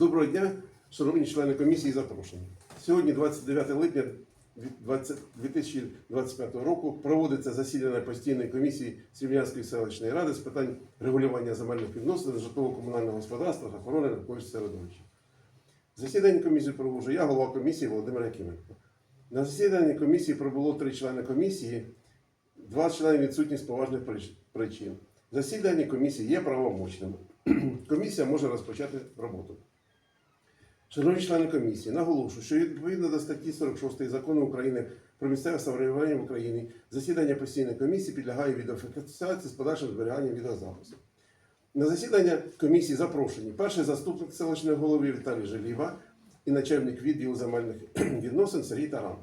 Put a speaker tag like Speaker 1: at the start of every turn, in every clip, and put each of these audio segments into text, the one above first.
Speaker 1: Доброго дня, шановні члени комісії запрошені. Сьогодні, 29 липня 2025 року, проводиться засідання постійної комісії Срібнянської селищної ради з питань регулювання земельних відносин, житлово-комунального господарства та охорони навколишнього середовища. Засідання комісії проводжу я, голова комісії Володимир Якименко. На засіданні комісії прибуло три члени комісії, два члени відсутні з поважних причин. Засідання комісії є правомочним. Комісія може розпочати роботу. Шановні члени комісії, наголошую, що відповідно до статті 46 закону України про місцеве самоврядування в Україні засідання постійної комісії підлягає відеофіксації з подальшим зберіганням відеозапису. На засідання комісії запрошені перший заступник селищної голови Віталій Желіва і начальник відділу земельних відносин Сергій Таран.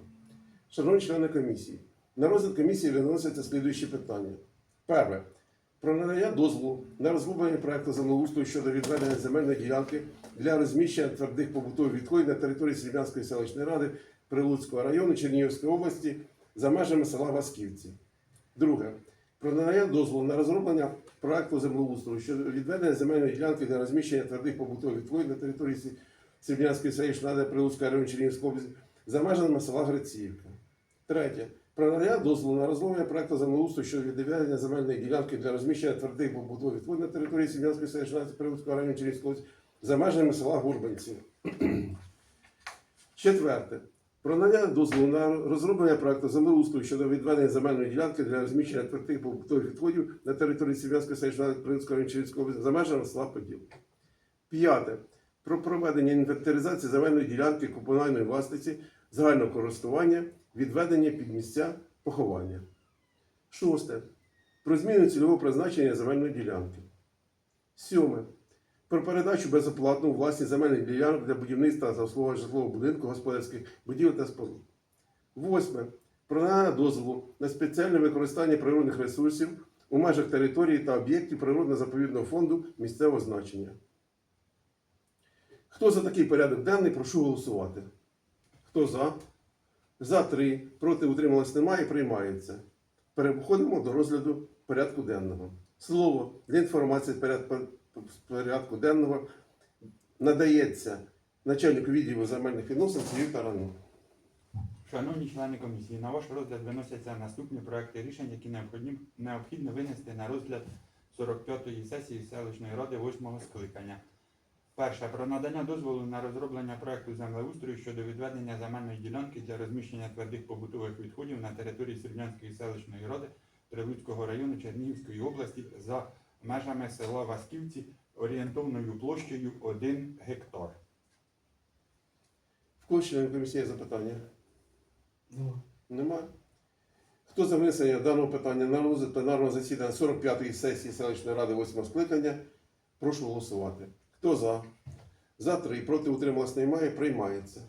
Speaker 1: Шановні члени комісії, на розгляд комісії виносяться слідуючі питання. Перше. Про надання дозволу на розроблення проекту землеустрою щодо відведення земельної ділянки для розміщення твердих побутових відходів на території Срібнянської селищної ради Прилуцького району Чернігівської області за межами села Васківці. Друге. Про надання дозволу на розроблення проекту землеустрою щодо відведення земельної ділянки для розміщення твердих побутових відходів на території Сі- селищної ради Прилуцького району Чернігівської області за межами села Грицівка. Третє. Про дозволу на розроблення проекту землеустрою щодо відведення земельної ділянки для розміщення твердих побутових відходів на території Сім'янської селищної Прилуцького району Чернігівської за межами села Гурбанці. Четверте. Про надання дозволу на розроблення проекту землеустрою щодо відведення земельної ділянки для розміщення твердих побутових відходів на території Сім'янської селищної Прилуцького району за межами села Поділ. П'яте. Про проведення інвентаризації земельної ділянки комунальної власниці загального користування, відведення під місця поховання. Шосте. Про зміну цільового призначення земельної ділянки. Сьоме. Про передачу безоплатну у власність земельних ділянок для будівництва та обслуговування житлового будинку, господарських будівель та споруд. Восьме. Про надання дозволу на спеціальне використання природних ресурсів у межах території та об'єктів природно-заповідного фонду місцевого значення. Хто за такий порядок денний, прошу голосувати. Хто за? За три. Проти утрималось немає. Приймається. Переходимо до розгляду порядку денного. Слово для інформації порядку денного надається начальнику відділу земельних відносин Сергію Тарану.
Speaker 2: Шановні члени комісії, на ваш розгляд виносяться наступні проекти рішень, які необхідні- необхідно винести на розгляд 45-ї сесії селищної ради 8-го скликання. Перше. Про надання дозволу на розроблення проекту землеустрою щодо відведення земельної ділянки для розміщення твердих побутових відходів на території Срібнянської селищної ради Прилуцького району Чернігівської області за межами села Васківці орієнтовною площею 1 гектар.
Speaker 1: В кого членів комісії є запитання? Нема. Хто за внесення даного питання на розгляд пленарного засідання 45-ї сесії селищної ради 8 скликання, прошу голосувати. Хто за? За три. Проти утрималось немає. Приймається.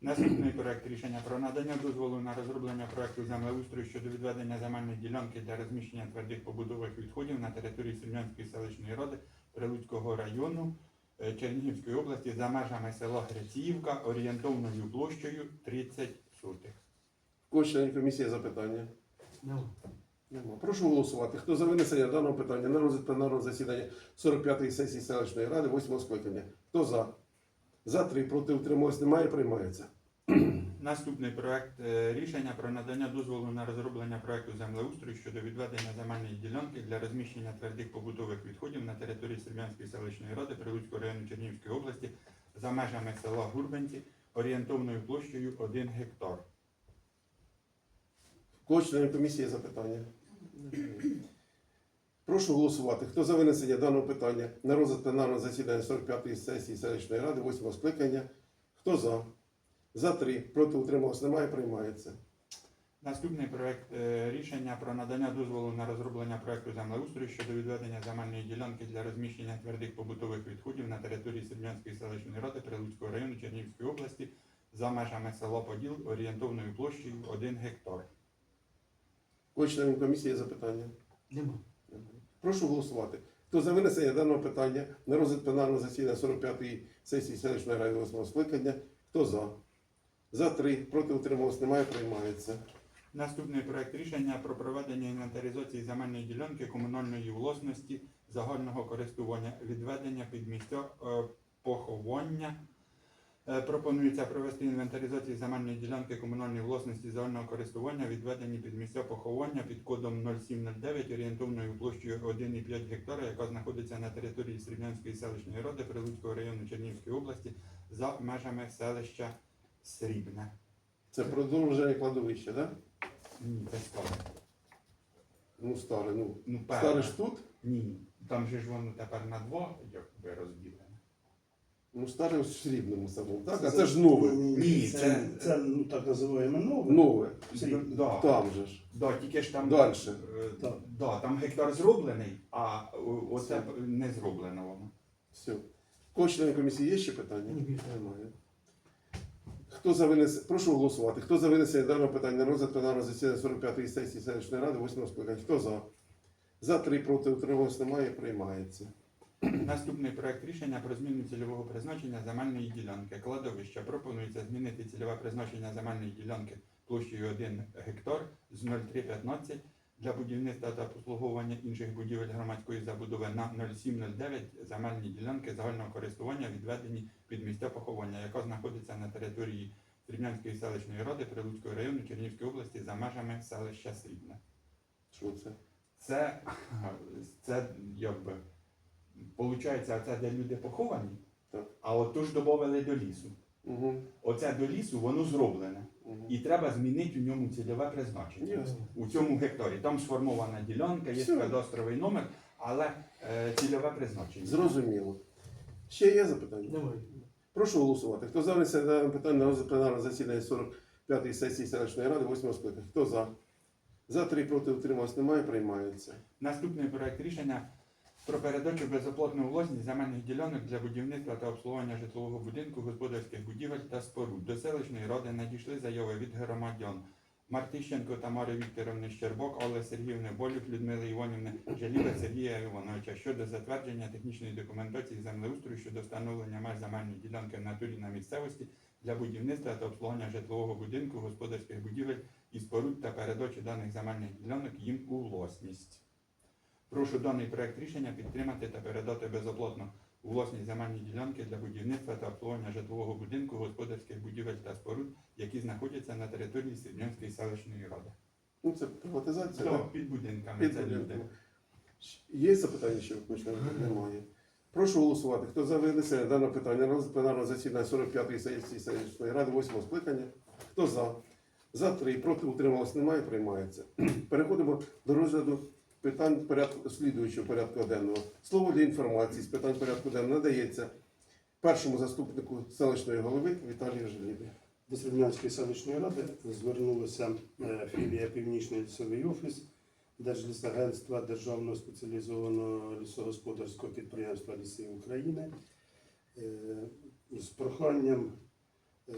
Speaker 2: Наступний проект рішення про надання дозволу на розроблення проекту землеустрою щодо відведення земельної ділянки для розміщення твердих побутових відходів на території Сільмянської селищної ради Прилуцького району е, Чернігівської області за межами села Греціївка орієнтовною площею 30 сотих.
Speaker 1: Членів комісії запитання? Нема. Прошу голосувати. Хто за винесення даного питання на розгляд пленарного засідання 45-ї сесії селищної ради 8 скликання? Хто за? За три. Проти утрималось немає. Приймається.
Speaker 2: Наступний проект е, рішення про надання дозволу на розроблення проекту землеустрою щодо відведення земельної ділянки для розміщення твердих побутових відходів на території Сербянської селищної ради Прилуцького району Чернігівської області за межами села Гурбенці орієнтовною площею 1 гектар.
Speaker 1: В кого членів комісії запитання? Прошу голосувати. Хто за винесення даного питання на розгляд пленарного засідання 45-ї сесії селищної ради 8 скликання? Хто за? За три. Проти утрималось немає. Приймається.
Speaker 2: Наступний проект е, рішення про надання дозволу на розроблення проекту землеустрою щодо відведення земельної ділянки для розміщення твердих побутових відходів на території Сербянської селищної ради Прилуцького району Чернігівської області за межами села Поділ орієнтовною площею 1 гектар.
Speaker 1: Кого членів комісії є запитання?
Speaker 3: Нема.
Speaker 1: Прошу голосувати. Хто за винесення даного питання на розгляд пленарного засідання 45-ї сесії селищної ради 8 скликання? Хто за? За три. Проти утрималось немає. Приймається.
Speaker 2: Наступний проект рішення про проведення інвентаризації земельної ділянки комунальної власності загального користування відведення під місця е, поховання. Е, Пропонується провести інвентаризацію земельної ділянки комунальної власності загального користування, відведені під місця поховання під кодом 0709 орієнтовною площею 1,5 гектара, яка знаходиться на території Срібнянської селищної ради Прилуцького району Чернігівської області за межами селища Срібне.
Speaker 1: Це продовження кладовища, так?
Speaker 2: Ні, це старе.
Speaker 1: Ну, старе, ну.
Speaker 2: Ну,
Speaker 1: Старе ж тут?
Speaker 2: Ні. Там же ж воно тепер на два якби розділене.
Speaker 1: Ну, старе в срібному самому, так? А це ж нове.
Speaker 2: Ні,
Speaker 3: це,
Speaker 2: це-
Speaker 3: це, ну, так називаємо нове.
Speaker 1: Нове.
Speaker 3: Срібне.
Speaker 2: Да.
Speaker 1: Там же ж.
Speaker 2: Да, тільки ж там
Speaker 1: Дальше.
Speaker 2: е,
Speaker 3: Так.
Speaker 2: Да, там гектар зроблений, а оце не зроблено воно.
Speaker 1: Все. Кого комісії є ще питання?
Speaker 4: Ні.
Speaker 1: Немає. Хто за винес... Прошу голосувати. Хто за винесення даного питання на розгляд пленарного засідання 45-ї сесії селищної ради 8 скликання? Хто за? За три проти утрималось немає, приймається.
Speaker 2: Наступний проект рішення про зміну цільового призначення земельної ділянки. Кладовища пропонується змінити цільове призначення земельної ділянки площею 1 гектар з 0315 для будівництва та обслуговування інших будівель громадської забудови на 0709 земельні ділянки загального користування відведені під місця поховання, яка знаходиться на території Срібнянської селищної ради Прилуцького району Чернігівської області за межами селища Срібне.
Speaker 1: Що це?
Speaker 2: Це, це якби, получається, це де люди поховані,
Speaker 1: Так.
Speaker 2: а от то ж додали до лісу.
Speaker 1: Угу.
Speaker 2: Оце до лісу воно зроблене.
Speaker 1: Угу.
Speaker 2: І треба змінити у ньому цільове призначення.
Speaker 1: Ясно.
Speaker 2: У цьому гектарі. Там сформована ділянка, є
Speaker 1: Все.
Speaker 2: кадастровий номер, але е, цільове призначення.
Speaker 1: Зрозуміло. Ще є запитання?
Speaker 4: Немає.
Speaker 1: Прошу голосувати. Хто за внесення питання на розгляд пленарного засідання 45-ї сесії селищної ради 8 скликання? Хто за? За три проти утрималось немає, приймається.
Speaker 2: Наступний проект рішення про передачу безоплатної власність земельних ділянок для будівництва та обслуговування житлового будинку, господарських будівель та споруд. До селищної ради надійшли заяви від громадян Мартищенко Тамари Вікторовни Щербок, Олли Сергіївни Болюк, Людмили Іванівни, Жаліва Сергія Івановича щодо затвердження технічної документації землеустрою щодо встановлення меж земельної ділянки в натурі на місцевості для будівництва та обслуговування житлового будинку, господарських будівель і споруд та передачі даних земельних ділянок їм у власність. Прошу даний проект рішення підтримати та передати безоплатно у власність земельні ділянки для будівництва та обслуговування житлового будинку, господарських будівель та споруд, які знаходяться на території Срібнянської селищної ради.
Speaker 1: Ну, це приватизація,
Speaker 2: Да,
Speaker 1: так?
Speaker 2: під будинками
Speaker 1: Під
Speaker 2: це люди.
Speaker 1: Є запитання ще включно? Немає. Прошу голосувати. Хто за винесення даного питання на пленарного засідання 45-ї сесії селищної ради 8 скликання? Хто за? За три. Проти утрималось немає, приймається. Переходимо до розгляду питань порядку слідуючого порядку денного. Слово для інформації з питань порядку денного надається першому заступнику селищної голови Віталію Желібі.
Speaker 3: До Срібнянської селищної ради звернулася е, філія Північний лісовий офіс Держлісагентства Державного спеціалізованого лісогосподарського підприємства Ліси України е, з проханням е,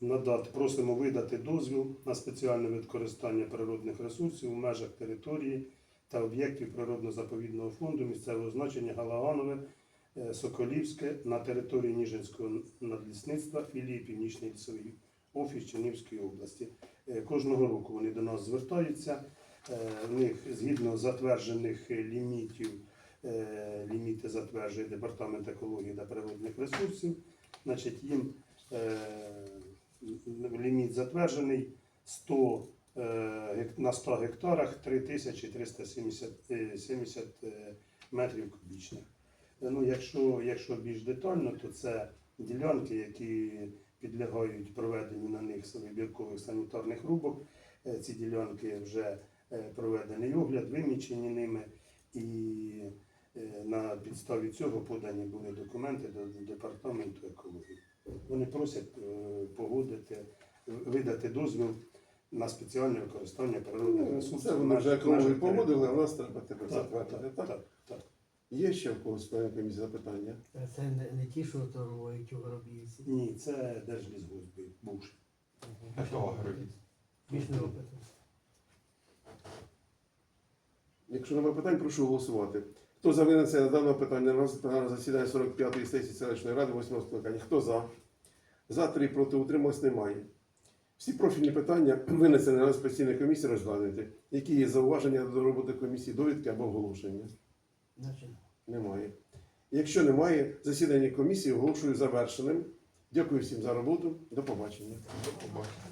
Speaker 3: надати, просимо видати дозвіл на спеціальне використання природних ресурсів у межах території та об'єктів природно-заповідного фонду місцевого значення Галаганове е, Соколівське на території Ніжинського надлісництва філії Північний лісовий офіс Чернівської області. Е, Кожного року вони до нас звертаються. Е, В них згідно затверджених лімітів, ліміти затверджує Департамент екології та природних ресурсів. Значить, їм ліміт затверджений 100 е, гек- на 100 гектарах 3370 е, 70 е, метрів кубічних. Е, Ну, якщо, якщо більш детально, то це ділянки, які підлягають проведенню на них вибіркових санітарних рубок. Е, Ці ділянки вже е, проведений огляд, вимічені ними, і е, на підставі цього подані були документи до департаменту екології. Вони просять е, погодити, видати дозвіл на спеціальне використання природних
Speaker 1: Ну,
Speaker 3: ресурсів.
Speaker 1: Це вони вже
Speaker 3: в межах
Speaker 1: екологію погодили, а нас треба тепер
Speaker 3: Так,
Speaker 1: затвердити.
Speaker 3: так,
Speaker 1: Так?
Speaker 3: так, так.
Speaker 1: Є ще в когось члени комісії запитання?
Speaker 4: Це не, не ті, що торгують у Горобівці.
Speaker 3: Ні, це Держлісгосп бувший.
Speaker 2: Хто агроліс?
Speaker 4: Більш не опиту.
Speaker 1: Якщо немає питань, прошу голосувати. Хто за винесення даного питання на розгляд пленарного засідання 45-ї сесії селищної ради 8 скликання? Хто за? За три проти утрималось немає. Всі профільні питання винесені на постійної комісії розглянути. Які є зауваження до роботи комісії, довідки або оголошення? Немає. Якщо немає, засідання комісії оголошую завершеним. Дякую всім за роботу. До побачення.
Speaker 2: До побачення.